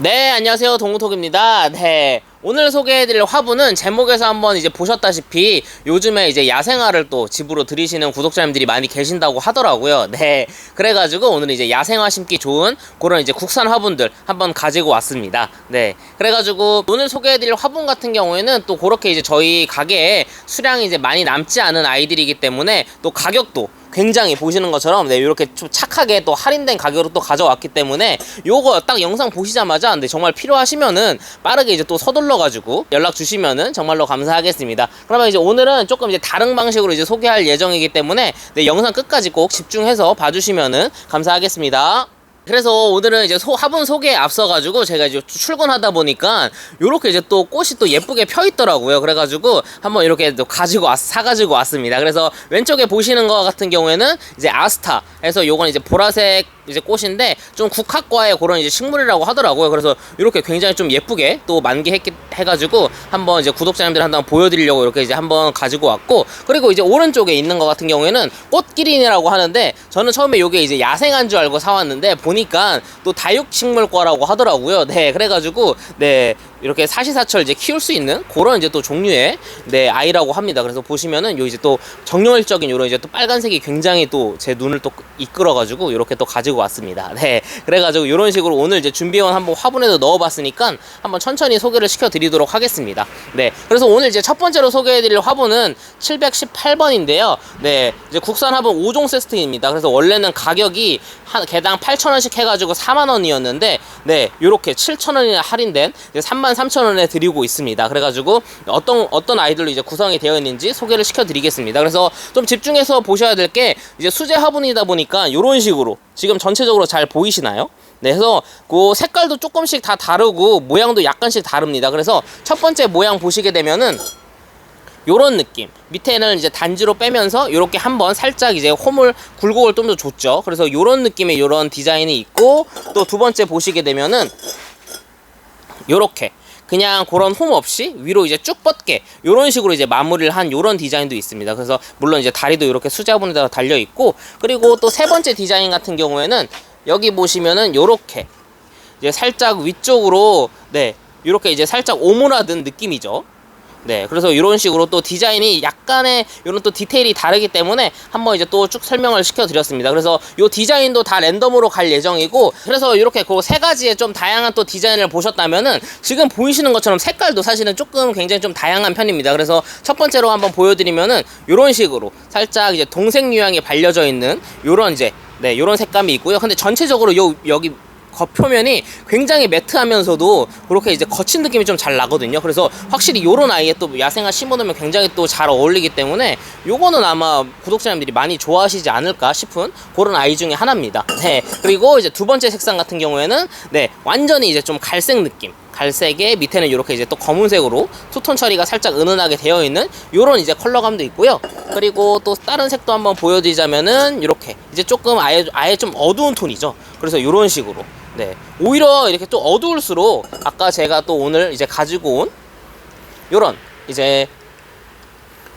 네, 안녕하세요. 동우톡입니다. 네. 오늘 소개해드릴 화분은 제목에서 한번 이제 보셨다시피 요즘에 이제 야생화를 또 집으로 들이시는 구독자님들이 많이 계신다고 하더라고요. 네. 그래가지고 오늘 이제 야생화 심기 좋은 그런 이제 국산 화분들 한번 가지고 왔습니다. 네. 그래가지고 오늘 소개해드릴 화분 같은 경우에는 또 그렇게 이제 저희 가게에 수량이 이제 많이 남지 않은 아이들이기 때문에 또 가격도 굉장히 보시는 것처럼 네, 이렇게 좀 착하게 또 할인된 가격으로 또 가져왔기 때문에 요거 딱 영상 보시자마자 네, 정말 필요하시면은 빠르게 이제 또 서둘러 가지고 연락 주시면은 정말로 감사하겠습니다. 그러면 이제 오늘은 조금 이제 다른 방식으로 이제 소개할 예정이기 때문에 네, 영상 끝까지 꼭 집중해서 봐주시면은 감사하겠습니다. 그래서 오늘은 이제 소, 화분 소개에 앞서가지고 제가 이제 출근하다 보니까 요렇게 이제 또 꽃이 또 예쁘게 펴 있더라고요. 그래가지고 한번 이렇게 또 가지고 왔, 사가지고 왔습니다. 그래서 왼쪽에 보시는 거 같은 경우에는 이제 아스타 해서 요건 이제 보라색 이제 꽃인데 좀 국화과의 그런 이제 식물이라고 하더라고요. 그래서 이렇게 굉장히 좀 예쁘게 또 만개했기 해가지고 한번 이제 구독자님들 한번 보여드리려고 이렇게 이제 한번 가지고 왔고 그리고 이제 오른쪽에 있는 것 같은 경우에는 꽃기린이라고 하는데 저는 처음에 요게 이제 야생한 줄 알고 사왔는데 보니까 또 다육식물과라고 하더라고요. 네, 그래가지고 네 이렇게 사시사철 이제 키울 수 있는 그런 이제 또 종류의 네 아이라고 합니다. 그래서 보시면은 요 이제 또 정열적인 요런 이제 또 빨간색이 굉장히 또 제 눈을 또 이끌어가지고 이렇게 또 가지고 왔습니다. 네, 그래가지고 이런 식으로 오늘 이제 준비해온 한번 화분에도 넣어봤으니까 한번 천천히 소개를 시켜드리도록 하겠습니다. 네, 그래서 오늘 이제 첫 번째로 소개해드릴 화분은 718번인데요. 네, 이제 국산 화분 5종 세트입니다. 그래서 원래는 가격이 한 개당 8,000원씩 해가지고 4만 원이었는데 네, 요렇게 7,000원이나 할인된 3만 3천 원에 드리고 있습니다. 그래가지고 어떤 어떤 아이들로 이제 구성이 되어 있는지 소개를 시켜드리겠습니다. 그래서 좀 집중해서 보셔야 될 게 이제 수제 화분이다 보니까 이런 식으로 지금 전체적으로 잘 보이시나요? 네, 그래서 그 색깔도 조금씩 다 다르고 모양도 약간씩 다릅니다. 그래서 첫 번째 모양 보시게 되면은 요런 느낌 밑에는 이제 단지로 빼면서 요렇게 한번 살짝 이제 홈을 굴곡을 좀 더 줬죠 그래서 요런 느낌의 요런 디자인이 있고 또 두 번째 보시게 되면은 요렇게 그냥 그런 홈 없이 위로 이제 쭉 뻗게 요런 식으로 이제 마무리를 한 요런 디자인도 있습니다. 그래서 물론 이제 다리도 이렇게 수자분에다가 달려 있고 그리고 또 세 번째 디자인 같은 경우에는 여기 보시면은 요렇게 이제 살짝 위쪽으로 네 요렇게 이제 살짝 오므라든 느낌이죠. 네, 그래서 이런 식으로 또 디자인이 약간의 이런 또 디테일이 다르기 때문에 한번 이제 또 쭉 설명을 시켜드렸습니다. 그래서 이 디자인도 다 랜덤으로 갈 예정이고, 그래서 이렇게 그 세 가지의 좀 다양한 또 디자인을 보셨다면은 지금 보이시는 것처럼 색깔도 사실은 조금 굉장히 좀 다양한 편입니다. 그래서 첫 번째로 한번 보여드리면은 이런 식으로 살짝 이제 동색 유향이 발려져 있는 이런 이제 네, 이런 색감이 있고요. 근데 전체적으로 요 여기 겉표면이 굉장히 매트하면서도 그렇게 이제 거친 느낌이 좀 잘 나거든요. 그래서 확실히 요런 아이에 또 야생화 심어놓으면 굉장히 또 잘 어울리기 때문에 요거는 아마 구독자님들이 많이 좋아하시지 않을까 싶은 그런 아이 중에 하나입니다. 네. 그리고 이제 두 번째 색상 같은 경우에는 네, 완전히 이제 좀 갈색 느낌. 갈색에 밑에는 이렇게 이제 또 검은색으로 투톤 처리가 살짝 은은하게 되어 있는 요런 이제 컬러감도 있고요. 그리고 또 다른 색도 한번 보여드리자면은 이렇게 이제 조금 아예 아예 좀 어두운 톤이죠. 그래서 요런 식으로 네 오히려 이렇게 또 어두울수록 아까 제가 또 오늘 이제 가지고 온 요런 이제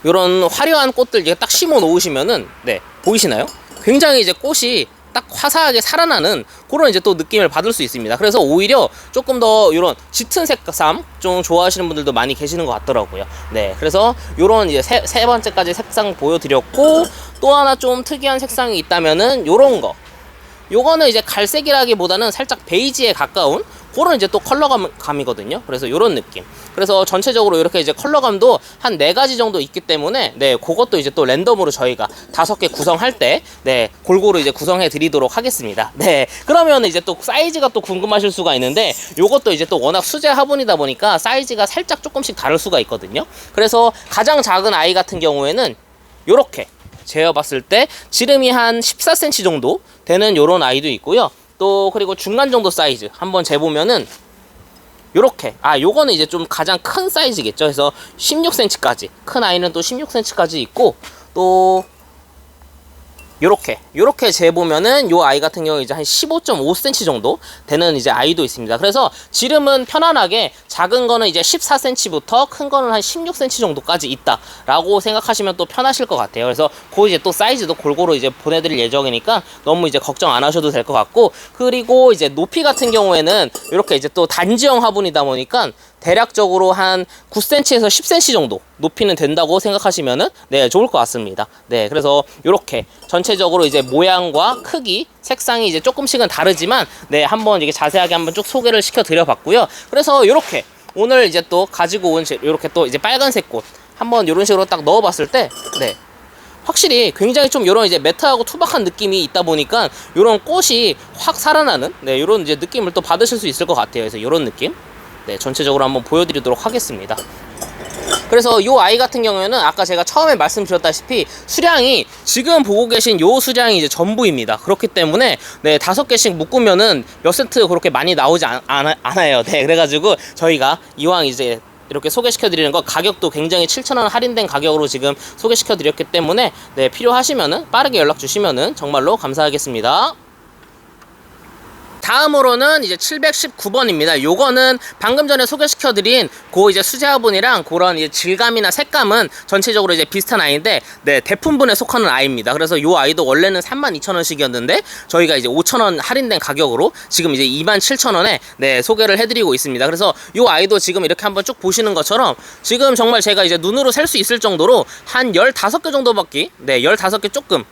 요런 화려한 꽃들 이제 딱 심어 놓으시면은 네 보이시나요? 굉장히 이제 꽃이 딱 화사하게 살아나는 그런 이제 또 느낌을 받을 수 있습니다. 그래서 오히려 조금 더 이런 짙은 색감 좀 좋아하시는 분들도 많이 계시는 것 같더라고요. 네, 그래서 요런 이제 세, 세 번째까지 색상 보여드렸고 또 하나 좀 특이한 색상이 있다면은 요런 거. 요거는 이제 갈색이라기보다는 살짝 베이지에 가까운 그런 이제 또 컬러감이거든요. 그래서 요런 느낌. 그래서 전체적으로 이렇게 이제 컬러감도 한 네 가지 정도 있기 때문에 네, 그것도 이제 또 랜덤으로 저희가 다섯 개 구성할 때 네, 골고루 이제 구성해 드리도록 하겠습니다. 네. 그러면 이제 또 사이즈가 또 궁금하실 수가 있는데 요것도 이제 또 워낙 수제 화분이다 보니까 사이즈가 살짝 조금씩 다를 수가 있거든요. 그래서 가장 작은 아이 같은 경우에는 요렇게 재어봤을 때 지름이 한 14cm 정도 되는 요런 아이도 있고요. 또 그리고 중간 정도 사이즈 한번 재보면은 요렇게. 아 요거는 이제 좀 가장 큰 사이즈겠죠. 그래서 16cm까지. 큰 아이는 또 16cm까지 있고 또 요렇게 요렇게 재보면은 요 아이 같은 경우 이제 한 15.5cm 정도 되는 이제 아이도 있습니다. 그래서 지름은 편안하게 작은 거는 이제 14cm부터 큰 거는 한 16cm 정도까지 있다 라고 생각하시면 또 편하실 것 같아요. 그래서 그 이제 또 사이즈도 골고루 이제 보내드릴 예정이니까 너무 이제 걱정 안 하셔도 될 것 같고 그리고 이제 높이 같은 경우에는 이렇게 이제 또 단지형 화분이다 보니까 대략적으로 한 9cm에서 10cm 정도 높이는 된다고 생각하시면은 네 좋을 것 같습니다. 네 그래서 이렇게 전체적으로 이제 모양과 크기, 색상이 이제 조금씩은 다르지만 네 한번 이게 자세하게 한번 쭉 소개를 시켜 드려봤고요. 그래서 이렇게 오늘 이제 또 가지고 온 이렇게 또 이제 빨간색 꽃 한번 이런 식으로 딱 넣어봤을 때 네. 확실히 굉장히 좀 이런 이제 매트하고 투박한 느낌이 있다 보니까 이런 꽃이 확 살아나는 네 이런 이제 느낌을 또 받으실 수 있을 것 같아요. 그래서 이런 느낌 네 전체적으로 한번 보여드리도록 하겠습니다. 그래서 이 아이 같은 경우에는 아까 제가 처음에 말씀드렸다시피 수량이 지금 보고 계신 요 수량이 이제 전부입니다. 그렇기 때문에 네 다섯 개씩 묶으면은 몇 세트 그렇게 많이 나오지 않, 않, 않아요. 네 그래가지고 저희가 이왕 이제 이렇게 소개시켜 드리는 거 가격도 굉장히 7,000원 할인된 가격으로 지금 소개시켜 드렸기 때문에 네 필요하시면은 빠르게 연락 주시면은 정말로 감사하겠습니다. 다음으로는 이제 719번입니다. 요거는 방금 전에 소개시켜드린 그 이제 수제화분이랑 그런 이제 질감이나 색감은 전체적으로 이제 비슷한 아이인데, 네, 대품분에 속하는 아이입니다. 그래서 요 아이도 원래는 32,000원씩이었는데, 저희가 이제 5,000원 할인된 가격으로 지금 이제 27,000원에 네, 소개를 해드리고 있습니다. 그래서 요 아이도 지금 이렇게 한번 쭉 보시는 것처럼 지금 정말 제가 이제 눈으로 셀 수 있을 정도로 한 15개 정도밖에, 네, 15개 조금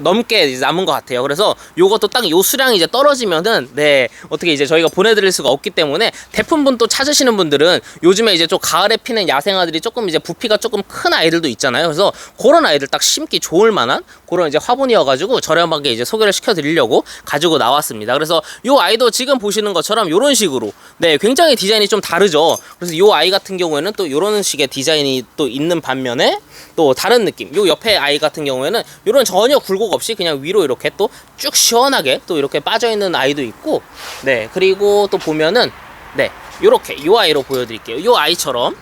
넘게 남은 것 같아요. 그래서 요것도 딱 요 수량이 이제 떨어지면은 네 어떻게 이제 저희가 보내드릴 수가 없기 때문에 대품분 또 찾으시는 분들은 요즘에 이제 좀 가을에 피는 야생아들이 조금 이제 부피가 조금 큰 아이들도 있잖아요. 그래서 그런 아이들 딱 심기 좋을 만한 그런 이제 화분이어가지고 저렴하게 이제 소개를 시켜드리려고 가지고 나왔습니다. 그래서 요 아이도 지금 보시는 것처럼 요런 식으로 네 굉장히 디자인이 좀 다르죠. 그래서 요 아이 같은 경우에는 또 요런 식의 디자인이 또 있는 반면에 또 다른 느낌. 요 옆에 아이 같은 경우에는 요런 전혀 굴곡 없이 그냥 위로 이렇게 또 쭉 시원하게 또 이렇게 빠져 있는 아이도 있고 네 그리고 또 보면은 네 요렇게 요 아이로 보여드릴게요. 요 아이처럼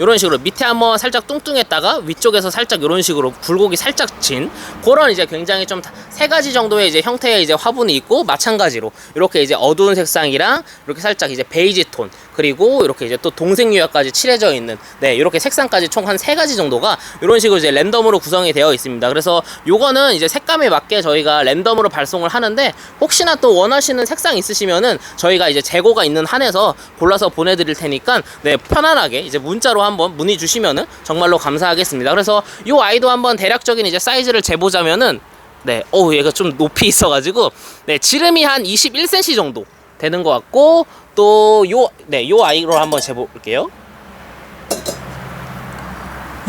이런 식으로 밑에 한번 살짝 뚱뚱했다가 위쪽에서 살짝 이런 식으로 굴곡이 살짝 진 그런 이제 굉장히 좀 세 가지 정도의 이제 형태의 이제 화분이 있고 마찬가지로 이렇게 이제 어두운 색상이랑 이렇게 살짝 이제 베이지 톤 그리고 이렇게 이제 또 동색 유화까지 칠해져 있는 네 이렇게 색상까지 총 한 세 가지 정도가 이런 식으로 이제 랜덤으로 구성이 되어 있습니다. 그래서 요거는 이제 색감에 맞게 저희가 랜덤으로 발송을 하는데 혹시나 또 원하시는 색상 있으시면은 저희가 이제 재고가 있는 한에서 골라서 보내드릴 테니까 네 편안하게 이제 문자로 한번 문의 주시면은 정말로 감사하겠습니다. 그래서 요 아이도 한번 대략적인 이제 사이즈를 재보자면은 네, 어 얘가 좀 높이 있어가지고 네 지름이 한 21cm 정도 되는 것 같고 또 요 네 요 아이로 한번 재볼 게요.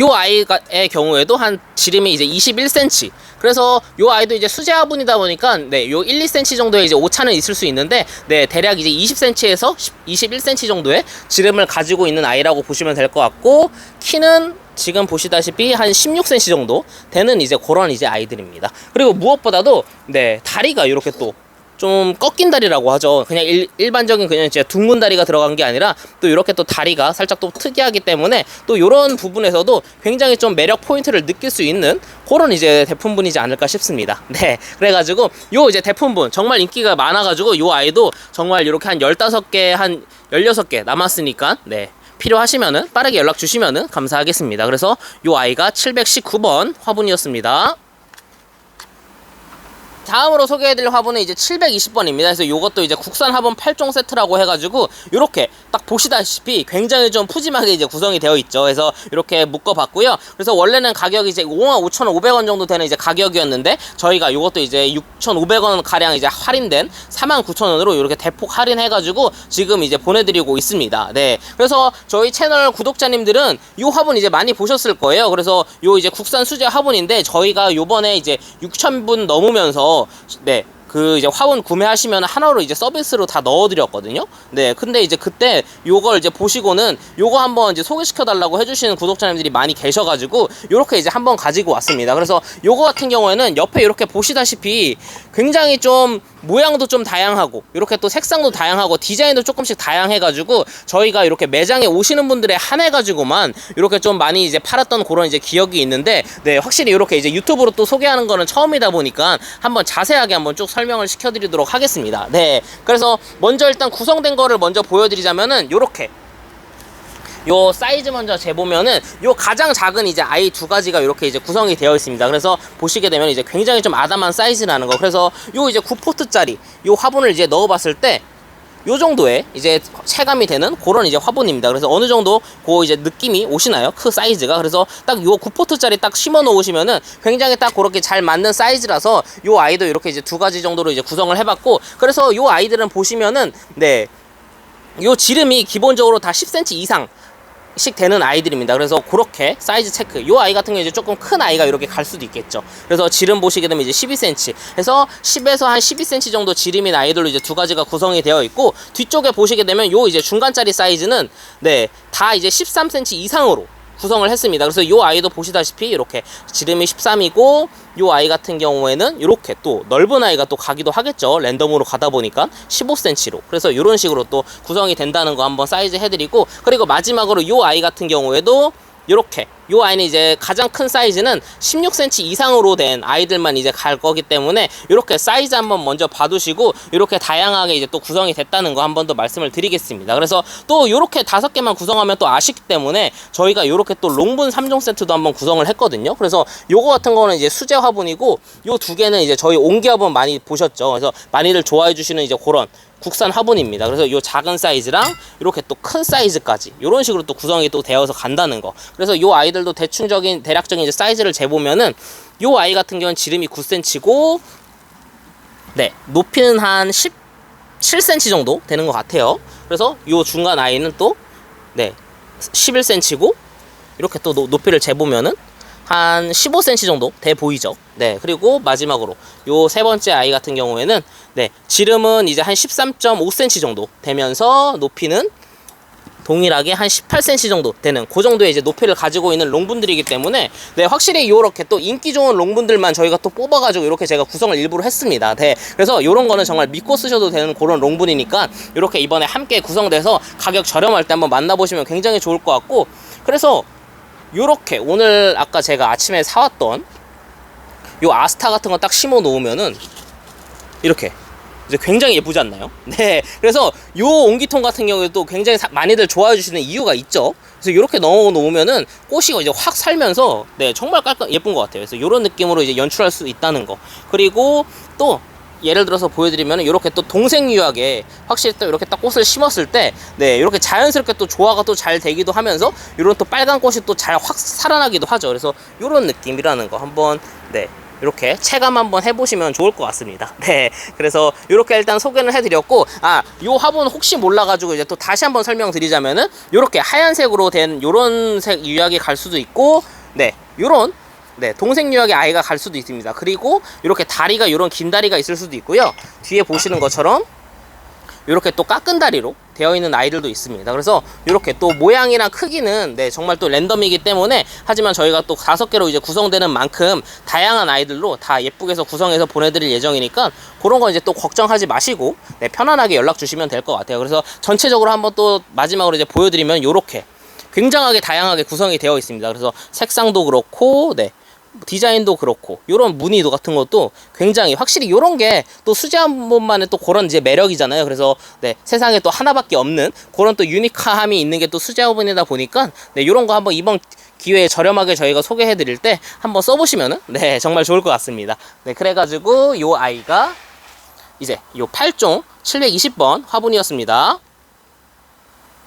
요 아이의 경우에도 한 지름이 이제 21cm. 그래서 요 아이도 이제 수제 화분이다 보니까 네, 요 1, 2cm 정도의 이제 오차는 있을 수 있는데 네, 대략 이제 20cm에서 21cm 정도의 지름을 가지고 있는 아이라고 보시면 될 것 같고 키는 지금 보시다시피 한 16cm 정도 되는 이제 그런 이제 아이들입니다. 그리고 무엇보다도 네, 다리가 이렇게 또 좀 꺾인 다리라고 하죠. 그냥 일, 일반적인 그냥 이제 둥근 다리가 들어간 게 아니라 또 이렇게 또 다리가 살짝 또 특이하기 때문에 또 이런 부분에서도 굉장히 좀 매력 포인트를 느낄 수 있는 그런 이제 대품분이지 않을까 싶습니다. 네. 그래가지고 요 이제 대품분 정말 인기가 많아가지고 요 아이도 정말 이렇게 한 15개, 한 16개 남았으니까 네. 필요하시면은 빠르게 연락 주시면은 감사하겠습니다. 그래서 요 아이가 719번 화분이었습니다. 다음으로 소개해드릴 화분은 이제 720번입니다. 그래서 이것도 이제 국산 화분 8종 세트라고 해가지고 이렇게 딱 보시다시피 굉장히 좀 푸짐하게 이제 구성이 되어 있죠. 그래서 이렇게 묶어봤고요. 그래서 원래는 가격이 이제 5만 5,500원 정도 되는 이제 가격이었는데 저희가 이것도 이제 6,500원 가량 이제 할인된 49,000원으로 이렇게 대폭 할인해가지고 지금 이제 보내드리고 있습니다. 네. 그래서 저희 채널 구독자님들은 이 화분 이제 많이 보셨을 거예요. 그래서 요 이제 국산 수제 화분인데 저희가 요번에 이제 6,000분 넘으면서 네. 그 이제 화분 구매하시면 하나로 이제 서비스로 다 넣어드렸거든요. 네, 근데 이제 그때 요걸 이제 보시고는 요거 한번 이제 소개시켜 달라고 해주시는 구독자님들이 많이 계셔가지고 요렇게 이제 한번 가지고 왔습니다. 그래서 요거 같은 경우에는 옆에 이렇게 보시다시피 굉장히 좀 모양도 좀 다양하고 이렇게 또 색상도 다양하고 디자인도 조금씩 다양해가지고 저희가 이렇게 매장에 오시는 분들에 한해 가지고만 이렇게 좀 많이 이제 팔았던 그런 이제 기억이 있는데 네 확실히 이렇게 이제 유튜브로 또 소개하는 거는 처음이다 보니까 한번 자세하게 한번 쭉 설명을 시켜드리도록 하겠습니다. 네 그래서 먼저 일단 구성된 거를 먼저 보여드리자면은 요렇게 요 사이즈 먼저 재보면은 요 가장 작은 이제 아이 두 가지가 이렇게 이제 구성이 되어 있습니다. 그래서 보시게 되면 이제 굉장히 좀 아담한 사이즈라는 거. 그래서 요 이제 9포트짜리 요 화분을 이제 넣어봤을 때요 정도의 이제 체감이 되는 그런 이제 화분입니다. 그래서 어느 정도 그 이제 느낌이 오시나요? 크 사이즈가. 그래서 딱 요 9포트짜리 딱 심어 놓으시면은 굉장히 딱 그렇게 잘 맞는 사이즈라서 요 아이도 이렇게 이제 두 가지 정도로 이제 구성을 해봤고 그래서 요 아이들은 보시면은 네. 요 지름이 기본적으로 다 10cm 이상 씩 되는 아이들입니다. 그래서 그렇게 사이즈 체크. 요 아이 같은 경우 이제 조금 큰 아이가 이렇게 갈 수도 있겠죠. 그래서 지름 보시게 되면 이제 12cm. 해서 10에서 한 12cm 정도 지름인 아이들로 이제 두 가지가 구성이 되어 있고 뒤쪽에 보시게 되면 요 이제 중간짜리 사이즈는 네, 다 이제 13cm 이상으로 구성을 했습니다. 그래서 요 아이도 보시다시피 이렇게 지름이 13이고 요 아이 같은 경우에는 이렇게 또 넓은 아이가 또 가기도 하겠죠. 랜덤으로 가다 보니까 15cm로. 그래서 이런 식으로 또 구성이 된다는 거 한번 사이즈 해드리고 그리고 마지막으로 요 아이 같은 경우에도 이렇게 요 아이는 이제 가장 큰 사이즈는 16cm 이상으로 된 아이들만 이제 갈 거기 때문에 이렇게 사이즈 한번 먼저 봐두시고 이렇게 다양하게 이제 또 구성이 됐다는 거 한 번 더 말씀을 드리겠습니다. 그래서 또 이렇게 다섯 개만 구성하면 또 아쉽기 때문에 저희가 이렇게 또 롱분 3종 세트도 한번 구성을 했거든요. 그래서 요거 같은 거는 이제 수제 화분이고 요 두 개는 이제 저희 옹기 화분 많이 보셨죠. 그래서 많이들 좋아해 주시는 이제 그런 국산 화분입니다. 그래서 요 작은 사이즈랑 이렇게 또 큰 사이즈까지 이런 식으로 또 구성이 또 되어서 간다는 거. 그래서 요 아이들도 대충적인 대략적인 이제 사이즈를 재보면은 요 아이 같은 경우는 지름이 9cm고 네 높이는 한 17cm 정도 되는 것 같아요. 그래서 요 중간 아이는 또네 11cm고 이렇게 또 노- 높이를 재보면은 한 15cm 정도 돼 보이죠. 네. 그리고 마지막으로 요 세 번째 아이 같은 경우에는 네, 지름은 이제 한 13.5cm 정도 되면서 높이는 동일하게 한 18cm 정도 되는 그 정도의 이제 높이를 가지고 있는 롱분들이기 때문에 네 확실히 요렇게 또 인기 좋은 롱분들만 저희가 또 뽑아가지고 이렇게 제가 구성을 일부러 했습니다. 네 그래서 요런 거는 정말 믿고 쓰셔도 되는 그런 롱분이니까 이렇게 이번에 함께 구성돼서 가격 저렴할 때 한번 만나보시면 굉장히 좋을 것 같고 그래서 요렇게 오늘 아까 제가 아침에 사왔던 요 아스타 같은 거 딱 심어 놓으면은 이렇게 이제 굉장히 예쁘지 않나요? 네. 그래서 요 옹기통 같은 경우에도 굉장히 사- 많이들 좋아해 주시는 이유가 있죠. 그래서 이렇게 넣어 놓으면은 꽃이 이제 확 살면서 네, 정말 깔끔 예쁜 것 같아요. 그래서 이런 느낌으로 이제 연출할 수 있다는 거. 그리고 또 예를 들어서 보여드리면 이렇게 또 동생 유학에 확실히 또 이렇게 딱 꽃을 심었을 때, 네, 이렇게 자연스럽게 또 조화가 또 잘 되기도 하면서 이런 또 빨간 꽃이 또 잘 확 살아나기도 하죠. 그래서 이런 느낌이라는 거 한번 네. 이렇게 체감 한번 해보시면 좋을 것 같습니다. 네, 그래서 이렇게 일단 소개를 해드렸고, 아, 요 화분 혹시 몰라가지고 이제 또 다시 한번 설명드리자면은 이렇게 하얀색으로 된 요런 색 유약이 갈 수도 있고, 네, 요런 네, 동색 유학의 아이가 갈 수도 있습니다. 그리고 이렇게 다리가 이런 긴 다리가 있을 수도 있고요. 뒤에 보시는 것처럼 이렇게 또 깎은 다리로 되어 있는 아이들도 있습니다. 그래서 이렇게 또 모양이랑 크기는 네, 정말 또 랜덤이기 때문에 하지만 저희가 또 다섯 개로 이제 구성되는 만큼 다양한 아이들로 다 예쁘게 해서 구성해서 보내드릴 예정이니까 그런 거 이제 또 걱정하지 마시고 네, 편안하게 연락 주시면 될 것 같아요. 그래서 전체적으로 한번 또 마지막으로 이제 보여드리면 이렇게 굉장하게 다양하게 구성이 되어 있습니다. 그래서 색상도 그렇고, 네. 디자인도 그렇고 요런 무늬도 같은 것도 굉장히 확실히 요런 게 또 수제 한 번만의 또 그런 이제 매력이잖아요. 그래서 네 세상에 또 하나밖에 없는 그런 또 유니크함이 있는 게 또 수제 화분이다 보니까 네 요런 거 한번 이번 기회에 저렴하게 저희가 소개해 드릴 때 한번 써보시면은 네 정말 좋을 것 같습니다. 네 그래가지고 요 아이가 이제 요 8종 720번 화분이었습니다.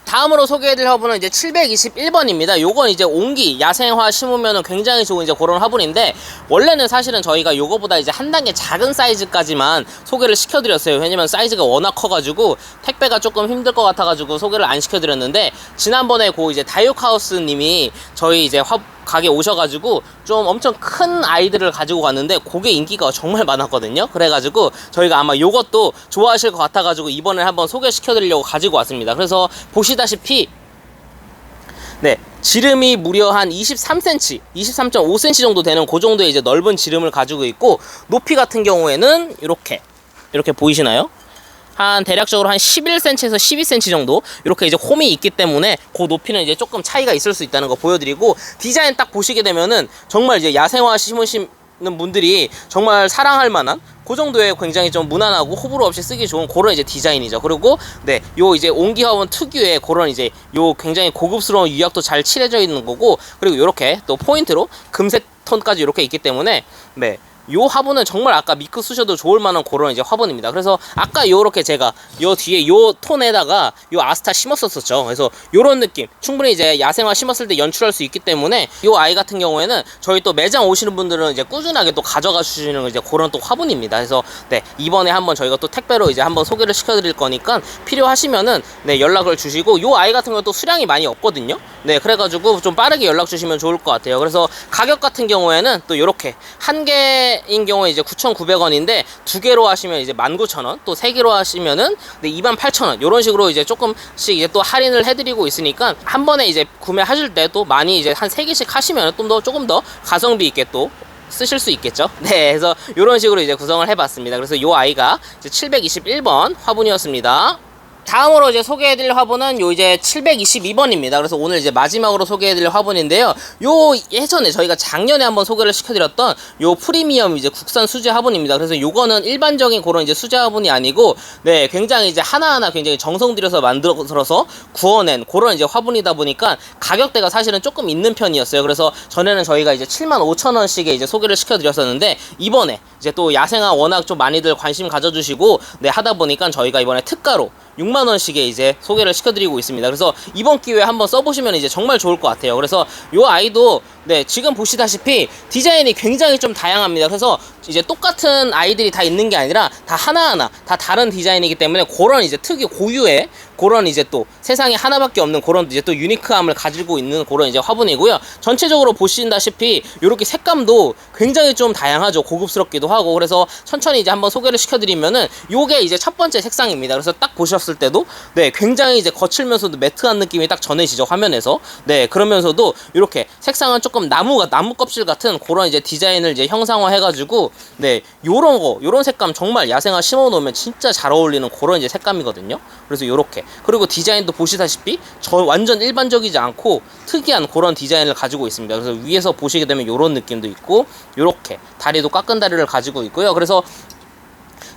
다음으로 소개해드릴 화분은 이제 721번입니다. 요건 이제 옹기 야생화 심으면 굉장히 좋은 이제 그런 화분인데 원래는 사실은 저희가 요거보다 이제 한 단계 작은 사이즈까지만 소개를 시켜드렸어요. 왜냐면 사이즈가 워낙 커가지고 택배가 조금 힘들 것 같아가지고 소개를 안 시켜드렸는데 지난번에 고 이제 다육하우스님이 저희 이제 화 가게 오셔가지고 좀 엄청 큰 아이들을 가지고 갔는데 그게 인기가 정말 많았거든요. 그래가지고 저희가 아마 요것도 좋아하실 것 같아가지고 이번에 한번 소개시켜드리려고 가지고 왔습니다. 그래서 보시다시피 네 지름이 무려 한 23cm, 23.5cm 정도 되는 그 정도의 이제 넓은 지름을 가지고 있고 높이 같은 경우에는 이렇게 이렇게 보이시나요? 한 대략적으로 한 11cm에서 12cm 정도 이렇게 이제 홈이 있기 때문에 그 높이는 이제 조금 차이가 있을 수 있다는 거 보여드리고 디자인 딱 보시게 되면은 정말 이제 야생화 심으시는 분들이 정말 사랑할 만한 그 정도의 굉장히 좀 무난하고 호불호 없이 쓰기 좋은 그런 이제 디자인이죠. 그리고 네, 요 이제 옹기화원 특유의 그런 이제 요 굉장히 고급스러운 유약도 잘 칠해져 있는 거고 그리고 요렇게 또 포인트로 금색 톤까지 이렇게 있기 때문에 네. 요 화분은 정말 아까 미크 쓰셔도 좋을 만한 그런 이제 화분입니다. 그래서 아까 요렇게 제가 요 뒤에 요 톤에다가 요 아스타 심었었었죠. 그래서 요런 느낌 충분히 이제 야생화 심었을 때 연출할 수 있기 때문에 요 아이 같은 경우에는 저희 또 매장 오시는 분들은 이제 꾸준하게 또 가져가 주시는 이제 그런 또 화분입니다. 그래서 네 이번에 한번 저희가 또 택배로 이제 한번 소개를 시켜드릴 거니까 필요하시면은 네 연락을 주시고 요 아이 같은 경우 또 수량이 많이 없거든요. 네 그래가지고 좀 빠르게 연락 주시면 좋을 것 같아요. 그래서 가격 같은 경우에는 또 요렇게 한개 인 경우에 이제 9,900원인데 두 개로 하시면 이제 19,000원 또 세 개로 하시면은 네 28,000원 요런 식으로 이제 조금씩 이제 또 할인을 해 드리고 있으니까 한 번에 이제 구매하실 때 또 많이 이제 한 세 개씩 하시면 좀 더 조금 더 가성비 있게 또 쓰실 수 있겠죠. 네, 그래서 이런 식으로 이제 구성을 해봤습니다. 그래서 요 아이가 이제 721번 화분이었습니다. 다음으로 이제 소개해드릴 화분은 요 이제 722번입니다. 그래서 오늘 이제 마지막으로 소개해드릴 화분인데요. 요 예전에 저희가 작년에 한번 소개를 시켜드렸던 요 프리미엄 이제 국산 수제 화분입니다. 그래서 요거는 일반적인 그런 이제 수제 화분이 아니고 네 굉장히 이제 하나하나 굉장히 정성 들여서 만들어서 구워낸 그런 이제 화분이다 보니까 가격대가 사실은 조금 있는 편이었어요. 그래서 전에는 저희가 이제 7만 5천 원씩에 이제 소개를 시켜드렸었는데 이번에 이제 또 야생화 워낙 좀 많이들 관심 가져주시고 네 하다 보니까 저희가 이번에 특가로 6만 원씩에 이제 소개를 시켜드리고 있습니다. 그래서 이번 기회에 한번 써보시면 이제 정말 좋을 것 같아요. 그래서 요 아이도 네 지금 보시다시피 디자인이 굉장히 좀 다양합니다. 그래서 이제 똑같은 아이들이 다 있는 게 아니라 다 하나하나 다 다른 디자인이기 때문에 그런 이제 특유 고유의 그런 이제 또 세상에 하나밖에 없는 그런 이제 또 유니크함을 가지고 있는 그런 이제 화분이고요. 전체적으로 보신다시피 이렇게 색감도 굉장히 좀 다양하죠. 고급스럽기도 하고 그래서 천천히 이제 한번 소개를 시켜드리면은 요게 이제 첫 번째 색상입니다. 그래서 딱 보셨을 때도 네 굉장히 이제 거칠면서도 매트한 느낌이 딱 전해지죠 화면에서 네 그러면서도 이렇게 색상은 조금 나무가 나무 껍질 같은 그런 이제 디자인을 이제 형상화 해가지고 네 요런 거 요런 색감 정말 야생화 심어 놓으면 진짜 잘 어울리는 그런 이제 색감이거든요. 그래서 요렇게 그리고 디자인도 보시다시피 저 완전 일반적이지 않고 특이한 그런 디자인을 가지고 있습니다. 그래서 위에서 보시게 되면 요런 느낌도 있고 요렇게 다리도 깎은 다리를 가지고 있고요. 그래서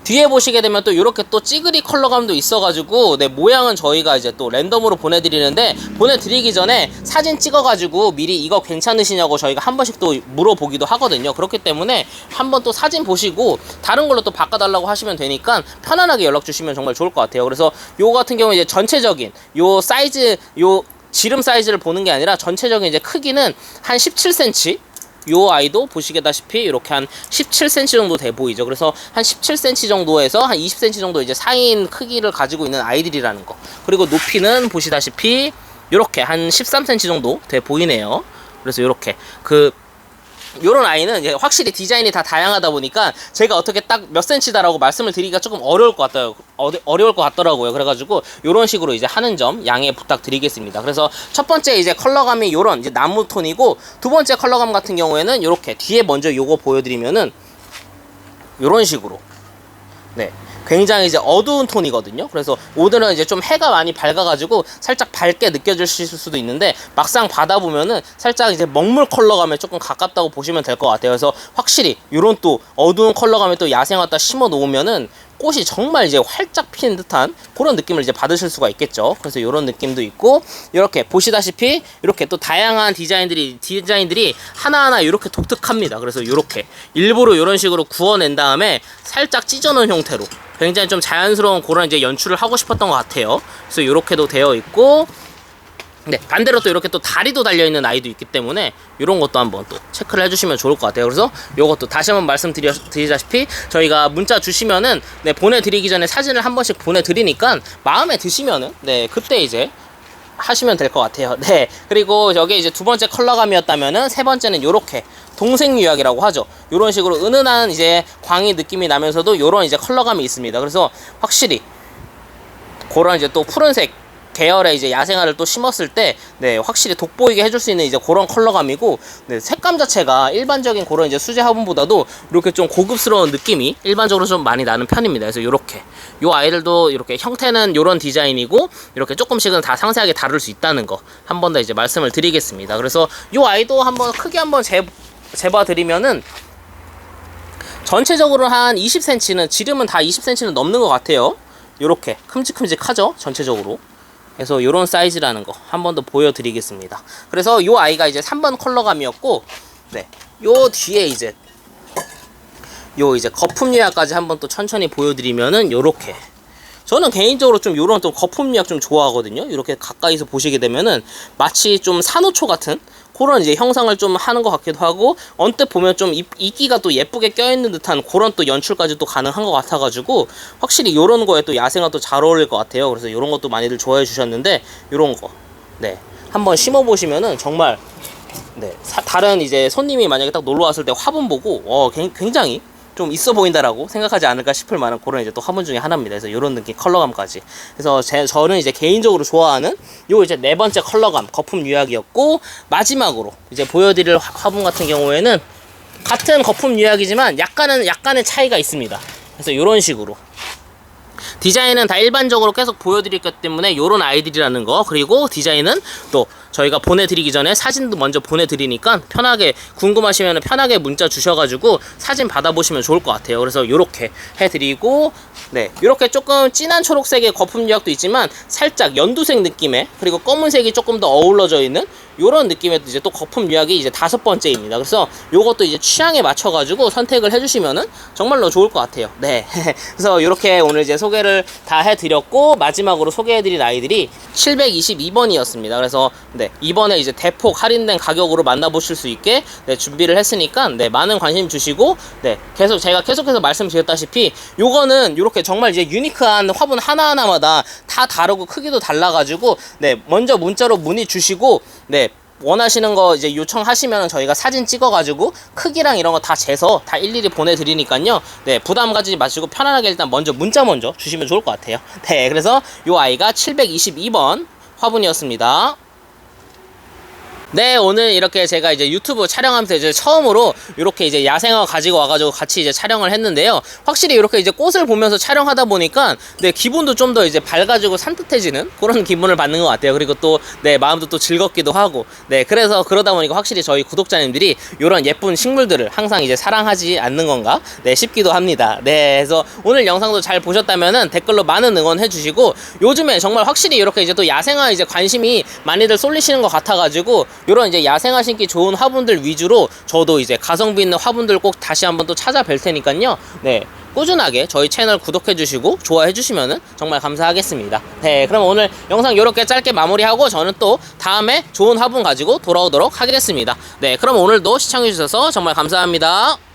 뒤에 보시게 되면 또 이렇게 또 찌그리 컬러감도 있어가지고 네 모양은 저희가 이제 또 랜덤으로 보내드리는데 보내드리기 전에 사진 찍어가지고 미리 이거 괜찮으시냐고 저희가 한 번씩 또 물어보기도 하거든요. 그렇기 때문에 한번 또 사진 보시고 다른 걸로 또 바꿔달라고 하시면 되니까 편안하게 연락 주시면 정말 좋을 것 같아요. 그래서 요 같은 경우 이제 전체적인 요 사이즈 요 지름 사이즈를 보는 게 아니라 전체적인 이제 크기는 한 17cm 요 아이도 보시게다시피 이렇게 한 17cm 정도 돼 보이죠. 그래서 한 17cm 정도에서 한 20cm 정도 이제 상인 크기를 가지고 있는 아이들이라는 거. 그리고 높이는 보시다시피 이렇게 한 13cm 정도 돼 보이네요. 그래서 이렇게 그 요런 아이는 확실히 디자인이 다 다양하다 보니까 제가 어떻게 딱 몇 센치다라고 말씀을 드리기가 조금 어려울 것 같아요. 어, 어려울 것 같더라고요. 그래가지고 요런 식으로 이제 하는 점 양해 부탁드리겠습니다. 그래서 첫 번째 이제 컬러감이 요런 이제 나무 톤이고 두 번째 컬러감 같은 경우에는 요렇게 뒤에 먼저 요거 보여드리면은 요런 식으로 네. 굉장히 이제 어두운 톤이거든요. 그래서 오늘은 이제 좀 해가 많이 밝아가지고 살짝 밝게 느껴지실 수도 있는데 막상 받아 보면은 살짝 이제 먹물 컬러감에 조금 가깝다고 보시면 될 것 같아요. 그래서 확실히 이런 또 어두운 컬러감에 또 야생화다 심어 놓으면은 꽃이 정말 이제 활짝 피는 듯한 그런 느낌을 이제 받으실 수가 있겠죠. 그래서 이런 느낌도 있고 이렇게 보시다시피 이렇게 또 다양한 디자인들이 디자인들이 하나하나 이렇게 독특합니다. 그래서 이렇게 일부러 이런 식으로 구워낸 다음에 살짝 찢어놓은 형태로 굉장히 좀 자연스러운 그런 이제 연출을 하고 싶었던 것 같아요. 그래서 이렇게도 되어 있고 네, 반대로 또 이렇게 또 다리도 달려있는 아이도 있기 때문에 이런 것도 한번 또 체크를 해주시면 좋을 것 같아요. 그래서 이것도 다시 한번 말씀드리자시피 저희가 문자 주시면은 네, 보내드리기 전에 사진을 한 번씩 보내드리니까 마음에 드시면은 네, 그때 이제 하시면 될 것 같아요. 네. 그리고 저게 이제 두 번째 컬러감이었다면은 세 번째는 요렇게 동색 유약이라고 하죠. 요런 식으로 은은한 이제 광이 느낌이 나면서도 요런 이제 컬러감이 있습니다. 그래서 확실히 그런 이제 또 푸른색 계열의 이제 야생화를 또 심었을 때, 네, 확실히 돋보이게 해줄 수 있는 이제 그런 컬러감이고, 네, 색감 자체가 일반적인 그런 이제 수제 화분보다도 이렇게 좀 고급스러운 느낌이 일반적으로 좀 많이 나는 편입니다. 그래서 이렇게. 요 아이들도 이렇게 형태는 요런 디자인이고, 이렇게 조금씩은 다 상세하게 다룰 수 있다는 거, 한 번 더 이제 말씀을 드리겠습니다. 그래서 요 아이도 한번 크게 한번 재, 재봐 드리면은, 전체적으로 한 20cm는 지름은 다 20cm는 넘는 것 같아요. 요렇게 큼직큼직하죠 전체적으로. 그래서 요런 사이즈라는 거 한 번 더 보여드리겠습니다. 그래서 요 아이가 이제 3번 컬러감이었고, 네, 요 뒤에 이제 요 이제 거품 유화까지 한번 또 천천히 보여드리면은 요렇게. 저는 개인적으로 좀 요런 또 거품 유화 좀 좋아하거든요. 이렇게 가까이서 보시게 되면은 마치 좀 산호초 같은 그런 이제 형상을 좀 하는 것 같기도 하고 언뜻 보면 좀 이- 이끼가 또 예쁘게 껴있는 듯한 그런 또 연출까지 또 가능한 것 같아가지고 확실히 요런 거에 또 야생화 또 잘 어울릴 것 같아요. 그래서 요런 것도 많이들 좋아해 주셨는데 요런 거, 네, 한번 심어 보시면은 정말 네. 사- 다른 이제 손님이 만약에 딱 놀러 왔을 때 화분 보고 어 굉- 굉장히 좀 있어 보인다라고 생각하지 않을까 싶을 만한 그런 이제 또 화분 중에 하나입니다. 그래서 이런 느낌 컬러감까지. 그래서 제, 저는 이제 개인적으로 좋아하는 요 이제 네 번째 컬러감 거품 유약이었고 마지막으로 이제 보여드릴 화- 화분 같은 경우에는 같은 거품 유약이지만 약간은 약간의 차이가 있습니다. 그래서 이런 식으로 디자인은 다 일반적으로 계속 보여드렸기 때문에 요런 아이들이라는 거. 그리고 디자인은 또 저희가 보내드리기 전에 사진도 먼저 보내드리니까 편하게 궁금하시면 편하게 문자 주셔가지고 사진 받아보시면 좋을 것 같아요. 그래서 요렇게 해드리고 네. 요렇게 조금 진한 초록색의 거품 유약도 있지만 살짝 연두색 느낌의 그리고 검은색이 조금 더 어우러져 있는 요런 느낌의 이제 또 거품 유약이 이제 다섯 번째입니다. 그래서 요것도 이제 취향에 맞춰가지고 선택을 해주시면은 정말로 좋을 것 같아요. 네. 그래서 이렇게 오늘 이제 소개를 다 해드렸고 마지막으로 소개해드린 아이들이 722번이었습니다. 그래서 네 이번에 이제 대폭 할인된 가격으로 만나보실 수 있게 네, 준비를 했으니까 네 많은 관심 주시고 네 계속 제가 계속해서 말씀드렸다시피 요거는 이렇게 정말 이제 유니크한 화분 하나 하나마다 다 다르고 크기도 달라가지고 네 먼저 문자로 문의 주시고 네 원하시는 거 이제 요청하시면 저희가 사진 찍어가지고 크기랑 이런 거 다 재서 다 일일이 보내드리니까요. 네, 부담 가지지 마시고 편안하게 일단 먼저 문자 먼저 주시면 좋을 것 같아요. 네, 그래서 요 아이가 722번 화분이었습니다. 네, 오늘 이렇게 제가 이제 유튜브 촬영하면서 이제 처음으로 이렇게 이제 야생화 가지고 와가지고 같이 이제 촬영을 했는데요. 확실히 이렇게 이제 꽃을 보면서 촬영하다 보니까 네, 기분도 좀 더 이제 밝아지고 산뜻해지는 그런 기분을 받는 것 같아요. 그리고 또, 네, 마음도 또 즐겁기도 하고. 네, 그래서 그러다 보니까 확실히 저희 구독자님들이 이런 예쁜 식물들을 항상 이제 사랑하지 않는 건가? 네, 싶기도 합니다. 네, 그래서 오늘 영상도 잘 보셨다면은 댓글로 많은 응원해 주시고 요즘에 정말 확실히 이렇게 이제 또 야생화 이제 관심이 많이들 쏠리시는 것 같아가지고 이런 이제 야생화 신기 좋은 화분들 위주로 저도 이제 가성비 있는 화분들 꼭 다시 한번 또 찾아뵐 테니까요. 네. 꾸준하게 저희 채널 구독해 주시고 좋아해 주시면은 정말 감사하겠습니다. 네, 그럼 오늘 영상 이렇게 짧게 마무리하고 저는 또 다음에 좋은 화분 가지고 돌아오도록 하겠습니다. 네, 그럼 오늘도 시청해 주셔서 정말 감사합니다.